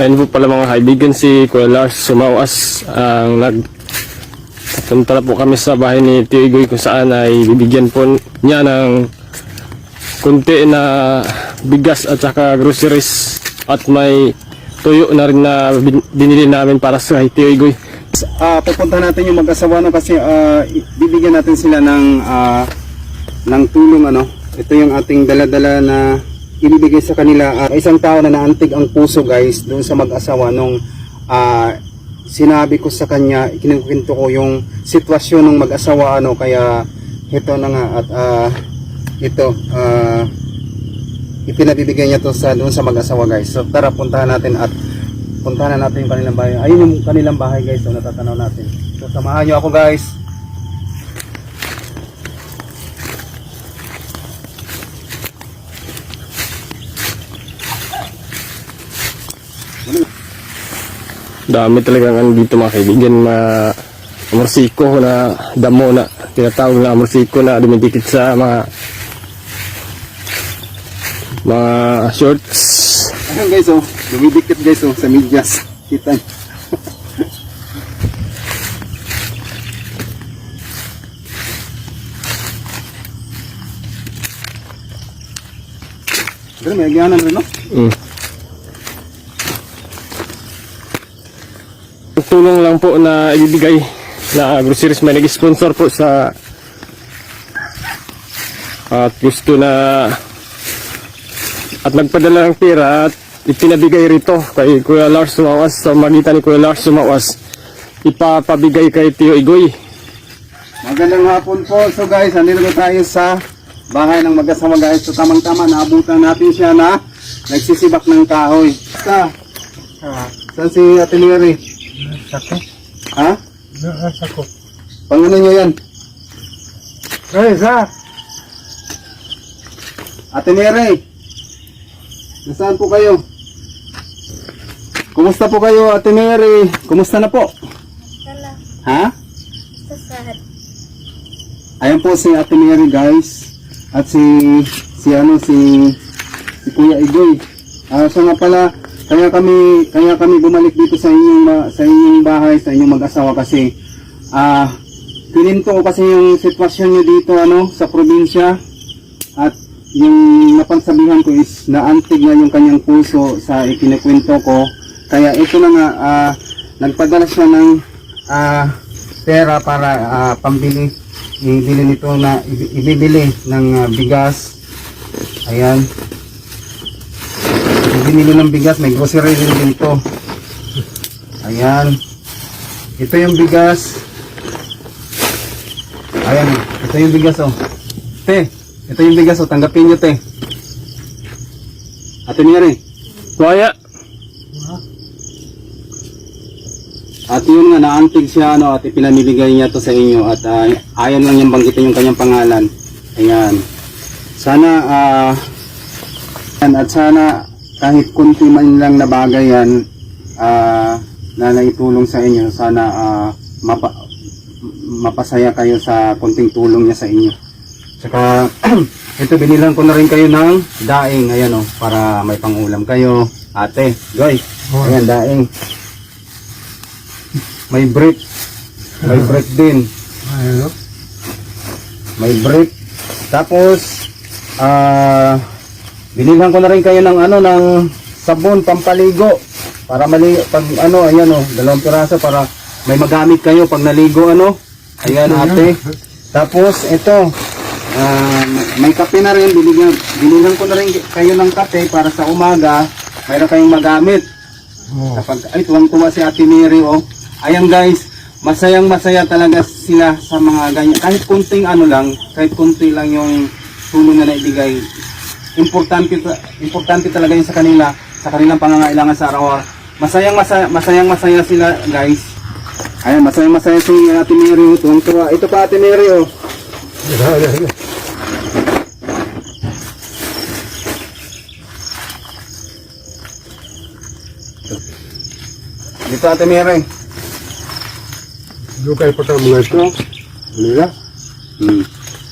Ayun po pala mga kaibigan si Kuya Lars Sumawas ang nag Punta na po kami sa bahay ni Tio Igoy kung saan ay bibigyan po niya ng kunti na bigas at saka groceries at may tuyo na rin na bin- binili namin para sa Tio Igoy. Ah, pupunta natin yung mag-asawa no kasi i- bibigyan natin sila ng ah, ng tulong ano. Ito yung ating dala-dala na ibibigay sa kanila. Ah, isang tao na naantig ang puso guys doon sa mag-asawa nung ah, sinabi ko sa kanya, ikinukwento ko yung sitwasyon ng mag-asawa ano kaya ito na nga at ah, ito ah, ipinabibigay niya to sa doon sa mag-asawa guys. So tara puntahan natin at puntahan na natin yung kanilang bahay. Ayun yung kanilang bahay guys, so natatanaw natin. So samahan niyo ako guys. Dami talagang ano dito mga kaibigan na amorsiko na damo na tinatawag na amorsiko na dumidikit sa mga mga shorts. Ayun guys oh, dumidikit guys oh sa medyas. Kita niyo. Pero may agyanan rin no? Mm. Tulong lang po na ibibigay na groceries may nag-sponsor po sa at gusto na at nagpadala ng pera at ipinabigay rito kay Kuya Lars Sumawas sa magitan ni Kuya Lars Sumawas ipapabigay kay Tio Igoy Magandang hapon po. So guys, andito tayo sa bahay ng mag-asawa guys. So tamang-tama, naabutan natin siya na nagsisibak ng kahoy. Sa, ah, saan si Ate Mary? Sako? Ha? Nasa ko. Pangano niyo yan? Ay, sa! Ate Mary, nasaan po kayo? Kumusta po kayo, Ate Mary? Kumusta na po? Kala, Ha? sasad. Ayan po si Ate Mary guys. At si si ano si si Kuya Igoy. Ah siya nga pala kaya kami kaya kami bumalik dito sa inyong sa inyong bahay, sa inyong mag-asawa kasi ah kininto ko kasi yung sitwasyon niyo dito ano sa probinsya at yung napagsabihan ko is naantig na yung kanyang puso sa ikinikwento ko. Kaya ito na nga ah, nagpadala siya ng ah, pera para ah, pambili ibili nito na ibi- ibibili ng ah, bigas. Ayan. Ibinili ng bigas, may grocery din dito. Ayan. Ito yung bigas. Ayan, ito yung bigas oh. Te, ito yung bigas oh, tanggapin nyo te. Ate Mary. Kuya At yun nga, naantig siya, ano, at ipinamibigay niya to sa inyo. At ah, ayan lang yung banggitin yung kanyang pangalan. Ayan. Sana, ah, yan, at sana, kahit kunti man lang na bagay yan, ah, na naitulong sa inyo, sana, ah, mapa, mapasaya kayo sa kunting tulong niya sa inyo. Tsaka, ito, binilang ko na rin kayo ng daing, ayan o, para may pangulam kayo. Ate, Joy, ayan, daing. May brick. May brick din. Ano? May brick. Tapos, ah, binilhan ko na rin kayo ng ano, ng sabon, pampaligo. Para mali, pag ano, ayan o, dalawang piraso para may magamit kayo pag naligo, ano. Ayan ate. Tapos, ito, ah, may kape na rin, binigyan, binilhan ko na rin kayo ng kape para sa umaga, mayroon kayong magamit. Oh. Kapag, ay, tuwang-tuwa si Ate Mary, oh. Ayan guys, masayang masaya talaga sila sa mga ganyan. Kahit kunting ano lang, kahit kunti lang yung tulong na naibigay. Importante, ta- importante talaga yun sa kanila, sa kanilang pangangailangan sa araw-araw. Masayang masaya, masayang masaya sila guys. Ayan, masayang masaya si Ate Mary, oh. tuwang-tuwa. Ito pa Ate Mary, oh. Dito Ate Mary. Lukay pa ka mga ito. Ano na? Hmm.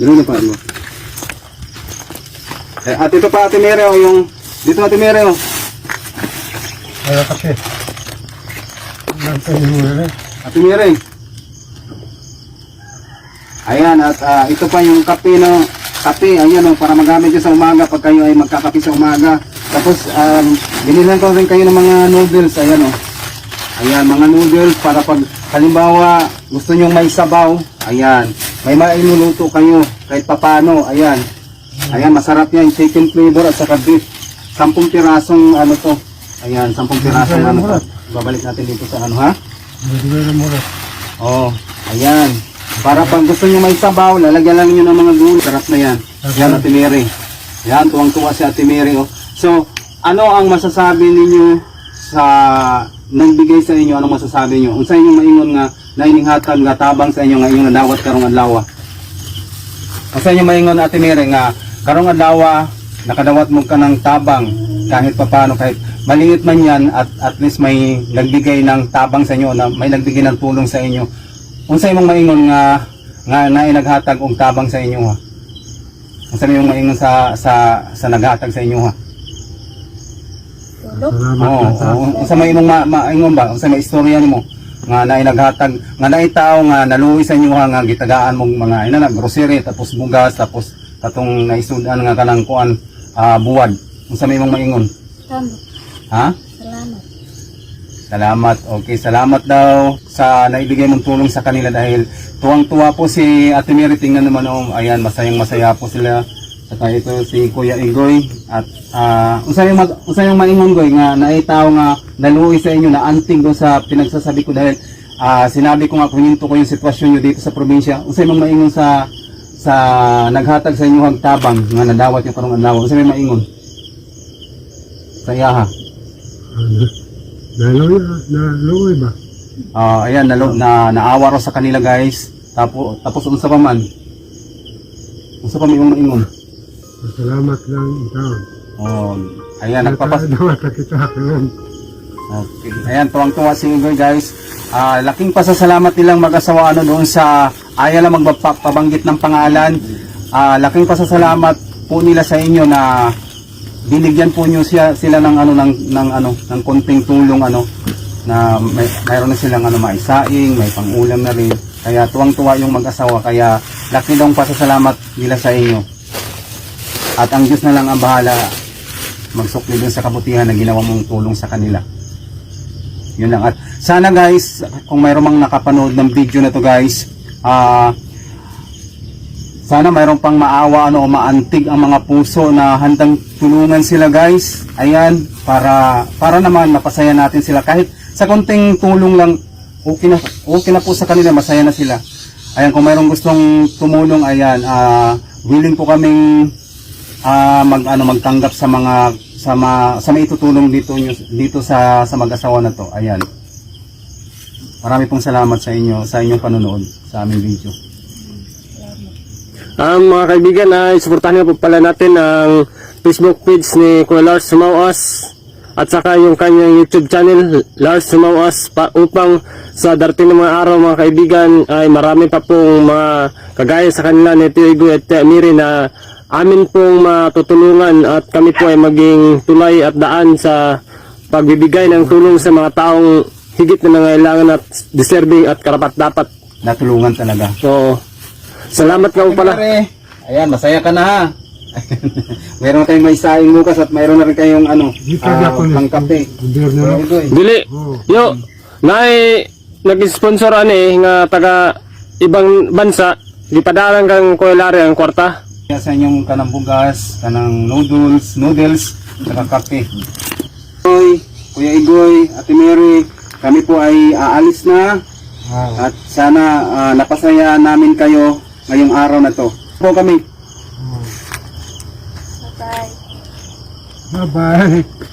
Ganun na pa mo. Eh, at ito pa Ate Mere, oh, yung... Dito Ate Mere, oh. Kaya kasi. Ate Mary. Ayan, at ah, ito pa yung kape no, kape, ayan o, para magamit nyo sa umaga pag kayo ay magkakape sa umaga. Tapos, um, binilan ko rin kayo ng mga noodles, ayan o. Ayan, mga noodles para pag halimbawa gusto nyo may sabaw, ayan, may mailuluto kayo kahit papano, ayan. Ayan, masarap yan, chicken flavor at saka beef. Sampung pirasong ano to. Ayan, sampung pirasong ano to. Babalik natin dito sa ano ha. Oh, ayan. Para pag gusto nyo may sabaw, lalagyan lang nyo ng mga gulay. Sarap na yan. Yan, Ate Mary. Yan, tuwang-tuwa si Ate Mary. Oh. So, ano ang masasabi ninyo sa nagbigay sa inyo? Anong masasabi nyo? Kung sa inyong maingon nga, naininghatag nga tabang sa inyo nga inyong nadawat karong adlaw. Kung sa inyong maingon Ate Mary nga, karong adlaw, nakadawat mo ka ng tabang kahit papano, kahit maliit man yan at at least may nagbigay ng tabang sa inyo, na may nagbigay ng tulong sa inyo. Kung sa imong maingon nga nga na naghatag og tabang sa inyo ha. Kung sa imong maingon sa sa sa naghatag sa inyo ha. Salamat Oo, na sa oo. Kung sa may imong ma, maingon ba, kung sa may istorya nimo nga na naghatag nga naay tao nga naluwi sa inyo ha nga gitagaan mong mga ina na grocery tapos bugas tapos katong naisudan nga kanang kuan ah, buwad. Kung sa may imong maingon. Tama. Ha? Salamat. Salamat. Okay, salamat daw sa naibigay mong tulong sa kanila dahil tuwang-tuwa po si Ate Mary. Tingnan naman oh, ayan, masayang-masaya po sila. Saka ito si Kuya Igoy at uh, unsay mag unsay yung maingon goy nga naitaw nga naluoy sa inyo na anting do sa pinagsasabi ko dahil ah, sinabi ko nga kuninto ko yung sitwasyon nyo dito sa probinsya. Unsay mong maingon sa sa naghatag sa inyo hang tabang nga nadawat yung karong adlaw. Unsay may maingon? Sa iyaha. Ano? Naluwi, naluwi ba? Ah, ayan, nalo, na naawa raw sa kanila guys. Tapos tapos unsa pa man? Unsa pa may ingon? Salamat lang ikaw. Oh, ayan nagpapas kita. Okay. Ayan, tuwang-tuwa si Igor guys. Ah, laking pasasalamat nilang mag-asawa ano doon sa ayaw lang magpabanggit ng pangalan. Ah, laking pasasalamat po nila sa inyo na binigyan po niyo siya sila ng ano ng ng ano ng konting tulong ano na may mayroon na silang ano maisaing, may pangulam na rin. Kaya tuwang-tuwa yung mag-asawa kaya laki daw pasasalamat nila sa inyo. At ang Diyos na lang ang bahala magsukli dun sa kabutihan na ginawa mong tulong sa kanila. Yun lang. At sana guys, kung mayroon mang nakapanood ng video na to guys, ah sana mayroon pang maawa ano maantig ang mga puso na handang tulungan sila guys. Ayan, para para naman mapasaya natin sila kahit sa konting tulong lang okay na okay na po sa kanila, masaya na sila. Ayan, kung mayroong gustong tumulong, ayan, ah willing po kaming ah mag ano magtanggap sa mga sa ma, sa maitutulong dito dito sa sa mag-asawa na to. Ayan. Marami pong salamat sa inyo sa inyong panonood sa aming video. Ang mga kaibigan ay suportahan niyo po pala natin ang Facebook page ni Kuya Lars Sumawas at saka yung kanyang YouTube channel Lars Sumawas pa, upang sa darating na mga araw mga kaibigan ay marami pa pong mga kagaya sa kanila ni Tio Igoy at Tia Miri na amin pong matutulungan at kami po ay maging tulay at daan sa pagbibigay ng tulong sa mga taong higit na nangailangan at deserving at karapat dapat. Natulungan talaga. So, salamat nga po pala. Pare, ayan, masaya ka na ha. mayroon tayong may saing bukas at mayroon na rin kayong ano, ah, na ako pang kape. Hindi na lang. Igoy. Dili. Oo. Yo, naay nag-sponsor ani nga taga ibang bansa, gipadalan kang Kuya Larry ang kwarta. Sa inyong kanang bugas, kanang noodles, noodles, saka kape. Kuya Igoy, Ate Mary, kami po ay aalis na Ah, at sana ah, napasaya namin kayo ngayong araw na to. Po kami. Bye-bye. Bye-bye.